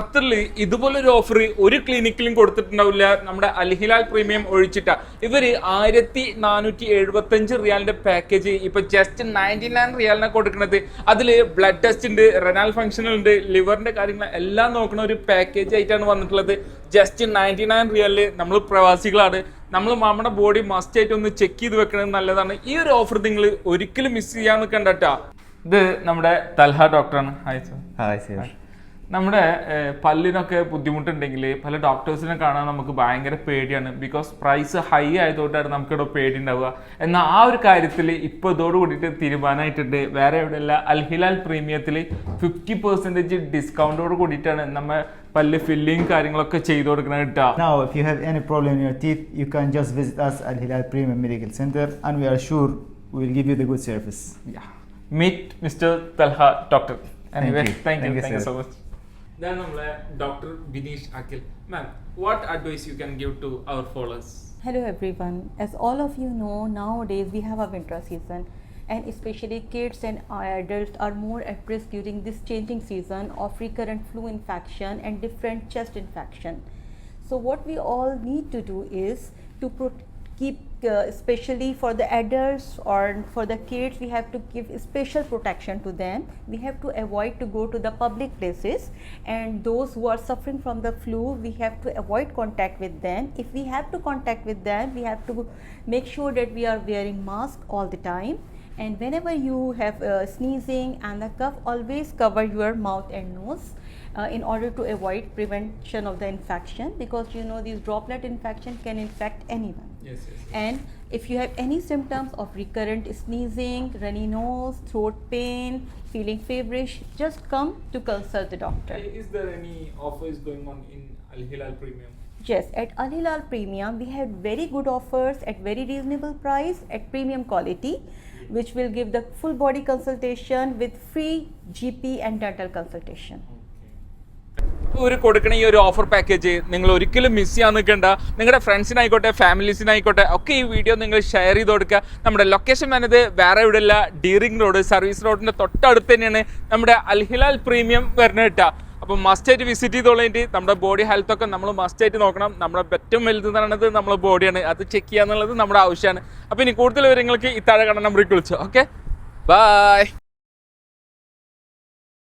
ഖത്തറിൽ ഇതുപോലൊരു ഓഫർ ഒരു ക്ലിനിക്കിലും കൊടുത്തിട്ടുണ്ടാവില്ല. നമ്മുടെ അൽഹിലാൽ പ്രീമിയം ഒഴിച്ചിട്ട. ഇവർ ആയിരത്തി നാനൂറ്റി എഴുപത്തി അഞ്ച് റിയാലിന്റെ പാക്കേജ് ഇപ്പൊ ജസ്റ്റ് നയന്റി നയൻ റിയാലിനെ കൊടുക്കുന്നത് അതിൽ ബ്ലഡ് ടെസ്റ്റ് ഉണ്ട് റെനാൽ ഫംഗ്ഷനൽ ഉണ്ട് ലിവറിന്റെ കാര്യങ്ങൾ എല്ലാം നോക്കുന്ന ഒരു പാക്കേജ് ആയിട്ടാണ് വന്നിട്ടുള്ളത്. ജസ്റ്റ് നയന്റി നയൻ റിയാലിൽ നമ്മൾ പ്രവാസികളാണ്. നമ്മൾ നമ്മുടെ ബോഡി മസ്റ്റ് ആയിട്ട് ഒന്ന് ചെക്ക് ചെയ്ത് വെക്കുന്നത് നല്ലതാണ്. ഈ ഒരു ഓഫർ നിങ്ങൾ ഒരിക്കലും മിസ് ചെയ്യാന്ന് കണ്ടട്ടാ ഇത് നമ്മുടെ തൽഹ ഡോക്ടറാണ് ഹായ് സർ ഹായ് സർ നമ്മുടെ പല്ലിനൊക്കെ ബുദ്ധിമുട്ടുണ്ടെങ്കിൽ പല ഡോക്ടേഴ്സിനെ കാണാൻ നമുക്ക് ഭയങ്കര പേടിയാണ്. ബിക്കോസ് പ്രൈസ് ഹൈ ആയതുകൊണ്ടാണ് നമുക്കിവിടെ പേടി ഉണ്ടാവുക എന്നാൽ ആ ഒരു കാര്യത്തിൽ ഇപ്പോൾ ഇതോട് കൂടിയിട്ട് തീരുമാനമായിട്ടുണ്ട്. വേറെ എവിടെയല്ല അൽഹിലാൽ പ്രീമിയത്തിൽ ഫിഫ്റ്റി പെർസെന്റേജ് ഡിസ്കൗണ്ടോട് കൂടിയിട്ടാണ് നമ്മൾ പല്ല് ഫില്ലിങ് കാര്യങ്ങളൊക്കെ ചെയ്തു കൊടുക്കുന്നത് കേട്ടോ now if you have any problem in your teeth you can just visit us at Hilal Premium Medical Center, and we are sure will give you you good service. Meet mister Talha doctor. Thank you. So much ഇതാണ് നമ്മളെ doctor Bineesh Akhil ma'am what advice you can give to our followers Hello everyone. As all of you know, nowadays we have a winter season and especially kids and adults are more at risk during this changing season of recurrent flu infection and different chest infection. So what we all need to do is to pro- keep uh, especially for the adults or for the kids we have to give special protection to them. We have to avoid to go to the public places. And those who are suffering from the flu we have to avoid contact with them. If we have to contact with them we have to make sure that we are wearing mask all the time. And whenever you have uh, sneezing and the cough always cover your mouth and nose uh, in order to avoid prevention of the infection because you know these droplet infection can infect anyone. Yes, yes, yes. And if you have any symptoms of recurrent sneezing, runny nose, throat pain, feeling feverish, just come to consult the doctor. Is there any offers going on in Al Hilal Premium? Yes, at Al Hilal Premium, we have very good offers at very reasonable price at premium quality, which will give the full body consultation with free GP and dental consultation. ഒരു കൊടുക്കണ ഈ ഒരു offer package നിങ്ങൾ ഒരിക്കലും miss ചെയ്യാൻ നിൽക്കേണ്ട. നിങ്ങളുടെ ഫ്രണ്ട്സിനായിക്കോട്ടെ ഫാമിലീസിനായിക്കോട്ടെ ഒക്കെ ഈ വീഡിയോ നിങ്ങൾ ഷെയർ ചെയ്ത് കൊടുക്കുക. നമ്മുടെ ലൊക്കേഷൻ വന്നത് വേറെ എവിടെയല്ല ഡീറിംഗ് റോഡ് സർവീസ് റോഡിന്റെ തൊട്ടടുത്ത് തന്നെയാണ് നമ്മുടെ അൽഹിലാൽ പ്രീമിയം വരുന്നത് കേട്ടോ അപ്പോൾ മസ്റ്റ് ആയിട്ട് വിസിറ്റ് ചെയ്തോളേണ്ടി. നമ്മുടെ ബോഡി ഹെൽത്ത് ഒക്കെ നമ്മൾ മസ്റ്റ് ആയിട്ട് നോക്കണം. നമ്മുടെ ഏറ്റവും വലുത് എന്ന് നമ്മുടെ ബോഡിയാണ് അത് ചെക്ക് ചെയ്യുക എന്നുള്ളത് നമ്മുടെ ആവശ്യമാണ്. അപ്പോൾ ഇനി കൂടുതൽ വിവരങ്ങൾക്ക് ഇത്താഴെ താഴെ കാണാൻ നമ്പറിൽ വിളിച്ചു. Okay bye